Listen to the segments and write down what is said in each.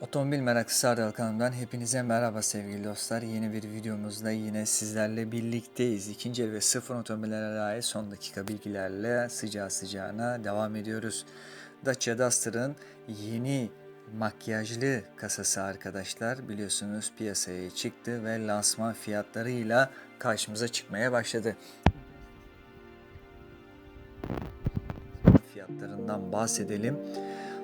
Otomobil meraklısı Ardal kanalımdan hepinize merhaba sevgili dostlar. Yeni bir videomuzda yine sizlerle birlikteyiz. İkinci el ve sıfır otomobillere dair son dakika bilgilerle sıcağı sıcağına devam ediyoruz. Dacia Duster'ın yeni makyajlı kasası arkadaşlar biliyorsunuz piyasaya çıktı ve lansman fiyatlarıyla karşımıza çıkmaya başladı. fiyatlarından bahsedelim.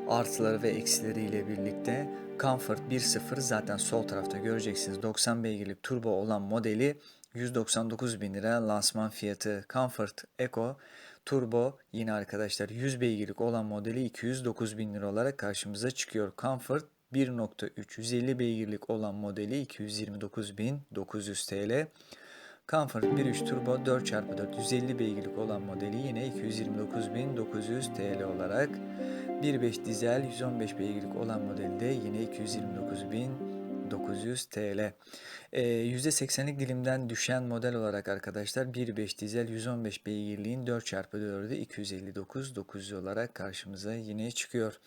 Artıları ve eksileriyle birlikte Comfort 1.0 zaten sol tarafta göreceksiniz. 90 beygirlik turbo olan modeli 199 bin lira lansman fiyatı. Comfort Eco Turbo yine arkadaşlar 100 beygirlik olan modeli 209 bin lira olarak karşımıza çıkıyor. Comfort 1.3 150 beygirlik olan modeli 229.900 TL. Comfort 1.3 Turbo 4x4 150 beygirlik olan modeli yine 229.900 TL olarak 1.5 dizel 115 beygirlik olan modelde yine 229.900 TL. Ee, %80'lik dilimden düşen model olarak arkadaşlar 1.5 dizel 115 beygirliğin 4x4'ü 259.900 olarak karşımıza yine çıkıyor.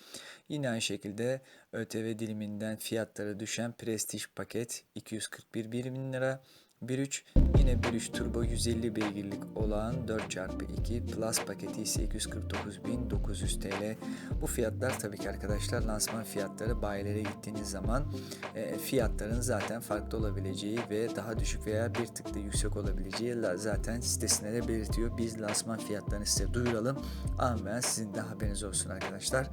Yine aynı şekilde ÖTV diliminden fiyatları düşen Prestige paket 241 bin lira. 1.3 yine 1.3 turbo 150 beygirlik olan 4x2 Plus paketi ise 249.900 TL. Bu fiyatlar tabii ki arkadaşlar lansman fiyatları bayilere gittiğiniz zaman e, fiyatların zaten farklı olabileceği ve daha düşük veya bir tık da yüksek olabileceği la- zaten sitesinde de belirtiyor. Biz lansman fiyatlarını size duyuralım. Ama sizin de haberiniz olsun arkadaşlar.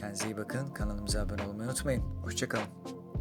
Kendinize iyi bakın. Kanalımıza abone olmayı unutmayın. Hoşçakalın.